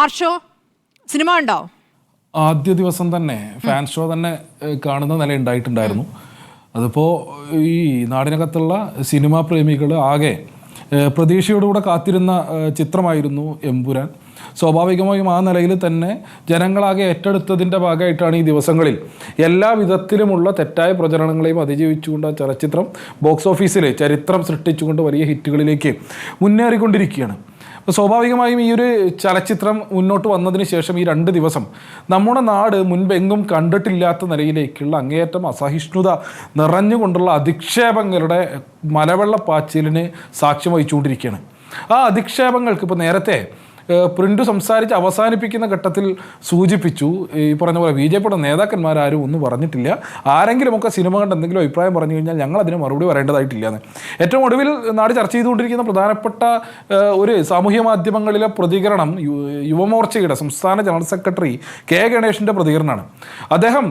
Arsho cinema ഉണ്ടോ ആദ്യ ദിവസം തന്നെ ഫാൻ ഷോ തന്നെ കാണുന്ന നില ഉണ്ടായിട്ടുണ്ടായിരുന്നു. അതിപ്പോൾ ഈ നാടിനകത്തുള്ള സിനിമാ പ്രേമികൾ ആകെ പ്രതീക്ഷയോടുകൂടെ കാത്തിരുന്ന ചിത്രമായിരുന്നു എമ്പുരാൻ. സ്വാഭാവികമായും ആ നിലയിൽ തന്നെ ജനങ്ങളാകെ ഏറ്റെടുത്തതിന്റെ ഭാഗമായിട്ടാണ് ഈ ദിവസങ്ങളിൽ എല്ലാ വിധത്തിലുമുള്ള തെറ്റായ പ്രചരണങ്ങളെയും അതിജീവിച്ചുകൊണ്ട് ആ ചലച്ചിത്രം ബോക്സ് ഓഫീസിൽ ചരിത്രം സൃഷ്ടിച്ചുകൊണ്ട് വലിയ ഹിറ്റുകളിലേക്ക് മുന്നേറിക്കൊണ്ടിരിക്കുകയാണ്. സ്വാഭാവികമായും ഈ ഒരു ചലച്ചിത്രം മുന്നോട്ട് വന്നതിന് ശേഷം ഈ രണ്ട് ദിവസം നമ്മുടെ നാട് മുൻപെങ്ങും കണ്ടിട്ടില്ലാത്ത നിലയിലേക്കുള്ള അങ്ങേയറ്റം അസഹിഷ്ണുത നിറഞ്ഞുകൊണ്ടുള്ള അധിക്ഷേപങ്ങളുടെ മലവെള്ളപ്പാച്ചിലിന് സാക്ഷ്യം വഹിച്ചുകൊണ്ടിരിക്കുകയാണ്. ആ അധിക്ഷേപങ്ങൾക്ക് ഇപ്പോൾ നേരത്തെ ഏഹ്, പ്രിന്റ് സംസാരിച്ച് അവസാനിപ്പിക്കുന്ന ഘട്ടത്തിൽ സൂചിപ്പിച്ചു. ഈ പറഞ്ഞ പോലെ ബി ജെ പിയുടെ നേതാക്കന്മാരാരും ഒന്നും പറഞ്ഞിട്ടില്ല. ആരെങ്കിലുമൊക്കെ സിനിമ കണ്ട് എന്തെങ്കിലും അഭിപ്രായം പറഞ്ഞു കഴിഞ്ഞാൽ ഞങ്ങൾ അതിന് മറുപടി പറയേണ്ടതായിട്ടില്ല എന്ന് ഏറ്റവും ഒടുവിൽ നാട് ചർച്ച ചെയ്തുകൊണ്ടിരിക്കുന്ന പ്രധാനപ്പെട്ട ഒരു സാമൂഹ്യ മാധ്യമങ്ങളിലെ പ്രതികരണം യുവമോർച്ചയുടെ സംസ്ഥാന ജനറൽ സെക്രട്ടറി കെ ഗണേഷിന്റെ പ്രതികരണമാണ്. അദ്ദേഹം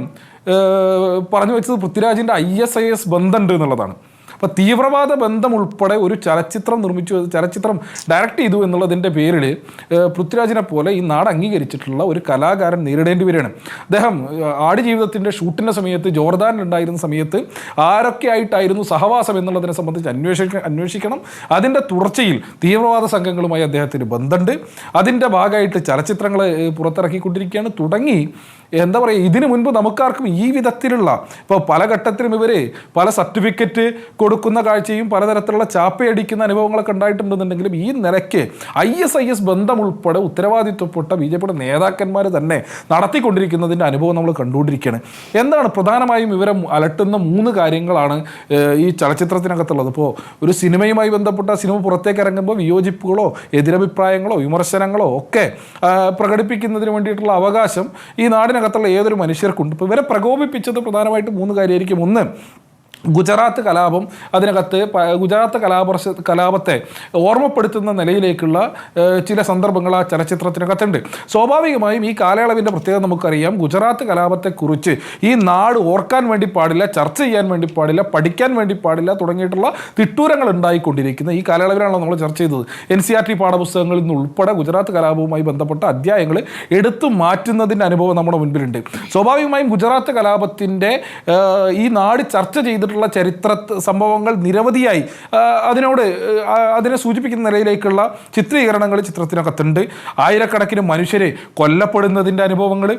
പറഞ്ഞു വെച്ചത് പൃഥ്വിരാജിന്റെ ഐ എസ് ഐ എസ് ബന്ധമുണ്ട് എന്നുള്ളതാണ്. അപ്പോൾ തീവ്രവാദ ബന്ധം ഉൾപ്പെടെ ഒരു ചലച്ചിത്രം നിർമ്മിച്ചു ചലച്ചിത്രം ഡയറക്റ്റ് ചെയ്തു എന്നുള്ളതിന്റെ പേരിൽ പൃഥ്വിരാജിനെ പോലെ ഈ നാട് അംഗീകരിച്ചിട്ടുള്ള ഒരു കലാകാരൻ നേരിടേണ്ടി വരികയാണ്. അദ്ദേഹം ആടി ആടുജീവിതത്തിന്റെ ഷൂട്ടിന്റെ സമയത്ത് ജോർദാനിലുണ്ടായിരുന്ന സമയത്ത് ആരൊക്കെ ആയിട്ടായിരുന്നു സഹവാസം എന്നുള്ളതിനെ സംബന്ധിച്ച് അന്വേഷിക്ക അന്വേഷിക്കണം. അതിന്റെ തുടർച്ചയിൽ തീവ്രവാദ സംഘങ്ങളുമായി അദ്ദേഹത്തിന് ബന്ധമുണ്ട്. അതിന്റെ ഭാഗമായിട്ട് ചലച്ചിത്രങ്ങൾ പുറത്തിറക്കിക്കൊണ്ടിരിക്കുകയാണ്. തുടങ്ങി എന്താ പറയുക ഇതിനു മുൻപ് നമുക്കാർക്കും ഈ വിധത്തിലുള്ള ഇപ്പോൾ പല ഘട്ടത്തിലും ഇവർ പല സർട്ടിഫിക്കറ്റ് കൊടുക്കുന്ന കാഴ്ചയും പലതരത്തിലുള്ള ചാപ്പയടിക്കുന്ന അനുഭവങ്ങളൊക്കെ ഉണ്ടായിട്ടുണ്ടെന്നുണ്ടെങ്കിലും ഈ നിലയ്ക്ക് ഐ എസ് ഐ എസ് ബന്ധം ഉൾപ്പെടെ ഉത്തരവാദിത്വപ്പെട്ട ബി ജെ പിയുടെ നേതാക്കന്മാർ തന്നെ നടത്തിക്കൊണ്ടിരിക്കുന്നതിന്റെ അനുഭവം നമ്മൾ കണ്ടുകൊണ്ടിരിക്കുകയാണ്. എന്താണ് പ്രധാനമായും ഇവരെ അലട്ടുന്ന മൂന്ന് കാര്യങ്ങളാണ് ഈ ചലച്ചിത്രത്തിനകത്തുള്ളത്. ഇപ്പോൾ ഒരു സിനിമയുമായി ബന്ധപ്പെട്ട സിനിമ പുറത്തേക്ക് ഇറങ്ങുമ്പോൾ വിയോജിപ്പുകളോ എതിരഭിപ്രായങ്ങളോ വിമർശനങ്ങളോ ഒക്കെ പ്രകടിപ്പിക്കുന്നതിന് വേണ്ടിയിട്ടുള്ള അവകാശം ഈ നാടിനകത്തുള്ള ഏതൊരു മനുഷ്യർക്കുണ്ട്. ഇപ്പോൾ ഇവരെ പ്രകോപിപ്പിച്ചത് പ്രധാനമായിട്ട് മൂന്ന് കാര്യമായിരിക്കും. ഒന്ന് ഗുജറാത്ത് കലാപം അതിനകത്ത് ഗുജറാത്ത് കലാപർശ കലാപത്തെ ഓർമ്മപ്പെടുത്തുന്ന നിലയിലേക്കുള്ള ചില സന്ദർഭങ്ങൾ ആ ചലച്ചിത്രത്തിനകത്തുണ്ട്. സ്വാഭാവികമായും ഈ കാലയളവിന്റെ പ്രത്യേകത നമുക്കറിയാം. ഗുജറാത്ത് കലാപത്തെക്കുറിച്ച് ഈ നാട് ഓർക്കാൻ വേണ്ടി പാടില്ല ചർച്ച ചെയ്യാൻ വേണ്ടി പാടില്ല പഠിക്കാൻ വേണ്ടി പാടില്ല തുടങ്ങിയിട്ടുള്ള തിട്ടൂരങ്ങൾ ഉണ്ടായിക്കൊണ്ടിരിക്കുന്ന ഈ കാലയളവിലാണല്ലോ നമ്മൾ ചർച്ച ചെയ്തത്. എൻ സി ആർ ടി പാഠപുസ്തകങ്ങളിൽ നിന്ന് ഉൾപ്പെടെ ഗുജറാത്ത് കലാപവുമായി ബന്ധപ്പെട്ട അധ്യായങ്ങൾ എടുത്തു മാറ്റുന്നതിന്റെ അനുഭവം നമ്മുടെ മുൻപിലുണ്ട്. സ്വാഭാവികമായും ഗുജറാത്ത് കലാപത്തിന്റെ ഈ നാട് ചർച്ച ചെയ്തിട്ടുള്ള ചരിത്ര സംഭവങ്ങൾ നിരവധിയായി അതിനോട് അതിനെ സൂചിപ്പിക്കുന്ന നിലയിലേക്കുള്ള ചിത്രീകരണങ്ങൾ ചിത്രത്തിനകത്തുണ്ട്. ആയിരക്കണക്കിന് മനുഷ്യരെ കൊല്ലപ്പെടുന്നതിന്റെ അനുഭവങ്ങൾ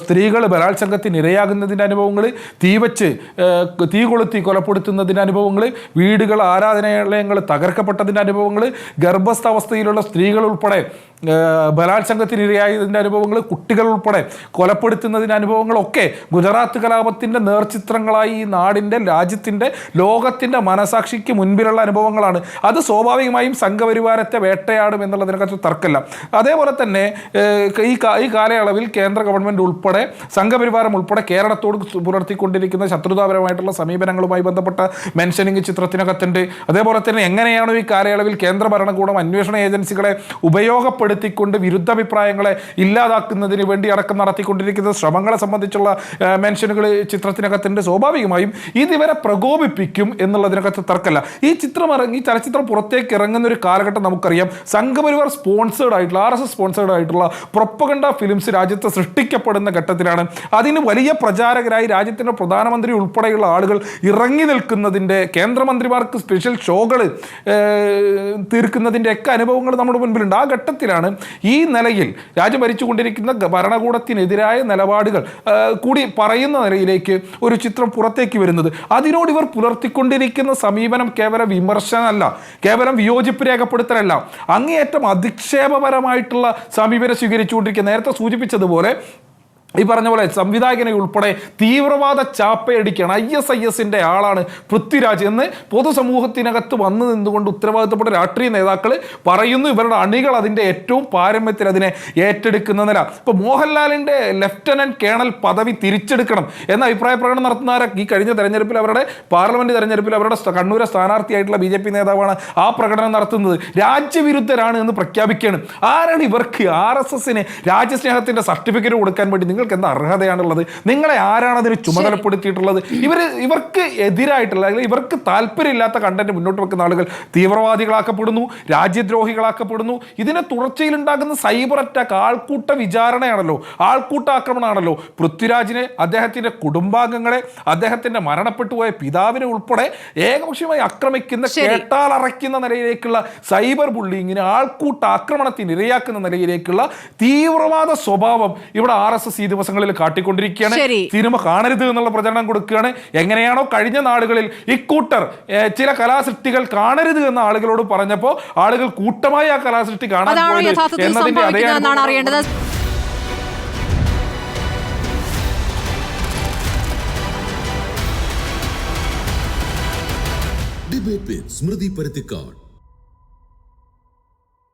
സ്ത്രീകൾ ബലാത്സംഗത്തിന് ഇരയാകുന്നതിന്റെ അനുഭവങ്ങൾ തീവച്ച് ഏഹ്, തീ കൊളുത്തി കൊലപ്പെടുത്തുന്നതിന്റെ അനുഭവങ്ങൾ വീടുകൾ ആരാധനാലയങ്ങൾ തകർക്കപ്പെട്ടതിന്റെ അനുഭവങ്ങൾ ഗർഭസ്ഥ അവസ്ഥയിലുള്ള സ്ത്രീകൾ ഉൾപ്പെടെ ബലാത്സംഗത്തിന് ഇരയായതിന്റെ അനുഭവങ്ങൾ കുട്ടികൾ ഉൾപ്പെടെ കൊലപ്പെടുത്തുന്നതിന്റെ അനുഭവങ്ങളൊക്കെ ഗുജറാത്ത് കലാപത്തിന്റെ നേർചിത്രങ്ങളായി ഈ നാടിന്റെ രാജ്യത്തിന്റെ ലോകത്തിന്റെ മനസാക്ഷിക്ക് മുൻപിലുള്ള അനുഭവങ്ങളാണ്. അത് സ്വാഭാവികമായും സംഘപരിവാരത്തെ വേട്ടയാടും എന്നുള്ളതിനെക്കുറിച്ച് തർക്കമില്ല അതേപോലെ തന്നെ ഈ ഈ കാലയളവിൽ കേന്ദ്ര ഗവൺമെന്റ് ഉൾപ്പെടെ സംഘപരിവാരം ഉൾപ്പെടെ കേരളത്തോട് പുലർത്തിക്കൊണ്ടിരിക്കുന്ന ശത്രുതാപരമായിട്ടുള്ള സമീപനങ്ങളുമായി ബന്ധപ്പെട്ട മെൻഷനിങ് ചിത്രത്തിനകത്തുണ്ട്. അതേപോലെ തന്നെ എങ്ങനെയാണോ ഈ കാലയളവിൽ കേന്ദ്ര ഭരണകൂടം അന്വേഷണ ഏജൻസികളെ ഉപയോഗപ്പെടുത്തിക്കൊണ്ട് വിരുദ്ധാഭിപ്രായങ്ങളെ ഇല്ലാതാക്കുന്നതിന് വേണ്ടി അടക്കം നടത്തിക്കൊണ്ടിരിക്കുന്ന ശ്രമങ്ങളെ സംബന്ധിച്ചുള്ള മെൻഷനുകൾ ചിത്രത്തിനകത്തുണ്ട്. സ്വാഭാവികമായും ഇത് ഇവരെ പ്രകോപിപ്പിക്കും എന്നുള്ളതിനകത്ത് തർക്കമല്ല. ഈ ചിത്രം ഇറങ്ങി ഈ ചലച്ചിത്രം പുറത്തേക്ക് ഇറങ്ങുന്ന ഒരു കാലഘട്ടം നമുക്കറിയാം. സംഘപരിവാർ സ്പോൺസേഡ് ആയിട്ടുള്ള ആർ എസ് എസ് സ്പോൺസേഡ് ആയിട്ടുള്ള പ്രൊപ്പഗണ്ട ഫിലിംസ് രാജ്യത്ത് സൃഷ്ടിക്കപ്പെടുന്ന ഘട്ടത്തിലാണ്. അതിന് വലിയ പ്രചാരകരായി രാജ്യത്തിന്റെ പ്രധാനമന്ത്രി ഉൾപ്പെടെയുള്ള ആളുകൾ ഇറങ്ങി നിൽക്കുന്നതിന്റെ കേന്ദ്രമന്ത്രിമാർക്ക് സ്പെഷ്യൽ ഷോകൾ തീർക്കുന്നതിന്റെ ഒക്കെ അനുഭവങ്ങൾ നമ്മുടെ മുൻപിലുണ്ട്. ആ ഘട്ടത്തിലാണ് ഈ നിലയിൽ രാജ്യം ഭരിച്ചുകൊണ്ടിരിക്കുന്ന ഭരണകൂടത്തിനെതിരായ നിലപാടുകൾ കൂടി പറയുന്ന നിലയിലേക്ക് ഒരു ചിത്രം പുറത്തേക്ക് വരുന്നത്. അതിനോട് ഇവർ പുലർത്തിക്കൊണ്ടിരിക്കുന്ന സമീപനം കേവലം വിമർശനമല്ല കേവലം വിയോജിപ്പ് രേഖപ്പെടുത്തലല്ല. അങ്ങേയറ്റം അധിക്ഷേപപരമായിട്ടുള്ള സമീപനം സ്വീകരിച്ചുകൊണ്ടിരിക്കുക. നേരത്തെ സൂചിപ്പിച്ചതുപോലെ ഈ പറഞ്ഞ പോലെ സംവിധായകനെ ഉൾപ്പെടെ തീവ്രവാദ ചാപ്പയടിക്കുകയാണ് ഐ എസ് ഐ എസിന്റെ ആളാണ് പൃഥ്വിരാജ് എന്ന് പൊതുസമൂഹത്തിനകത്ത് വന്നു നിന്നുകൊണ്ട് ഉത്തരവാദിത്തപ്പെട്ട രാഷ്ട്രീയ നേതാക്കൾ പറയുന്നു. ഇവരുടെ അണികൾ അതിന്റെ ഏറ്റവും പാരമ്യത്തിൽ അതിനെ ഏറ്റെടുക്കുന്ന നില. ഇപ്പോൾ മോഹൻലാലിന്റെ ലെഫ്റ്റനന്റ് കേണൽ പദവി തിരിച്ചെടുക്കണം എന്ന അഭിപ്രായ പ്രകടനം നടത്തുന്നവരെ ഈ കഴിഞ്ഞ തെരഞ്ഞെടുപ്പിൽ അവരുടെ പാർലമെന്റ് തെരഞ്ഞെടുപ്പിൽ അവരുടെ കണ്ണൂരെ സ്ഥാനാർത്ഥിയായിട്ടുള്ള ബി ജെ പി നേതാവാണ് ആ പ്രകടനം നടത്തുന്നത്. രാജ്യവിരുദ്ധരാണ് എന്ന് പ്രഖ്യാപിക്കുകയാണ്. ആരാണ് ഇവർക്ക് ആർ എസ് എസിന് രാജ്യസ്നേഹത്തിന്റെ സർട്ടിഫിക്കറ്റ് കൊടുക്കാൻ വേണ്ടി നിങ്ങൾക്ക് എന്ത് അർഹതയാണുള്ളത്? നിങ്ങളെ ആരാണ് അതിന് ചുമതലപ്പെടുത്തിയിട്ടുള്ളത്? ഇവർ ഇവർക്ക് എതിരായിട്ടുള്ള അല്ലെങ്കിൽ ഇവർക്ക് താല്പര്യമില്ലാത്ത കണ്ടന്റ് മുന്നോട്ട് വെക്കുന്ന ആളുകൾ തീവ്രവാദികളാക്കപ്പെടുന്നു രാജ്യദ്രോഹികളാക്കപ്പെടുന്നു. ഇതിനെ തുടർച്ചയിലുണ്ടാകുന്ന സൈബർ അറ്റാക്ക് ആൾക്കൂട്ട വിചാരണയാണല്ലോ. ആൾക്കൂട്ട ആക്രമണമാണല്ലോ. പൃഥ്വിരാജിനെ അദ്ദേഹത്തിന്റെ കുടുംബാംഗങ്ങളെ അദ്ദേഹത്തിന്റെ മരണപ്പെട്ടു പോയ പിതാവിനെ ഉൾപ്പെടെ ഏകപക്ഷീയമായി ആക്രമിക്കുന്ന കേട്ടാലറയ്ക്കുന്ന കേട്ടാൽ അറയ്ക്കുന്ന നിലയിലേക്കുള്ള സൈബർ ബുള്ളിങ്ങിന് ആൾക്കൂട്ട ആക്രമണത്തിന് ഇരയാക്കുന്ന നിലയിലേക്കുള്ള തീവ്രവാദ സ്വഭാവം ഇവിടെ ആർ എസ് എസ് ദിവസങ്ങളിൽ കാട്ടിക്കൊണ്ടിരിക്കുകയാണ്. സിനിമ കാണരുത് എന്നുള്ള പ്രചരണം കൊടുക്കുകയാണ്. എങ്ങനെയാണോ കഴിഞ്ഞ നാടുകളിൽ ഇക്കൂട്ടർ ചില കലാസൃഷ്ടികൾ കാണരുത് എന്ന ആളുകളോട് പറഞ്ഞപ്പോൾ ആളുകൾ കൂട്ടമായി ആ കലാസൃഷ്ടി കാണാൻ പോയത് യഥാർത്ഥത്തിൽ എന്നതിന്റെ അതേ അറിയേണ്ടത്. ഡിബേറ്റ് വിത്ത് സ്മൃതി പരുത്തിക്കാട്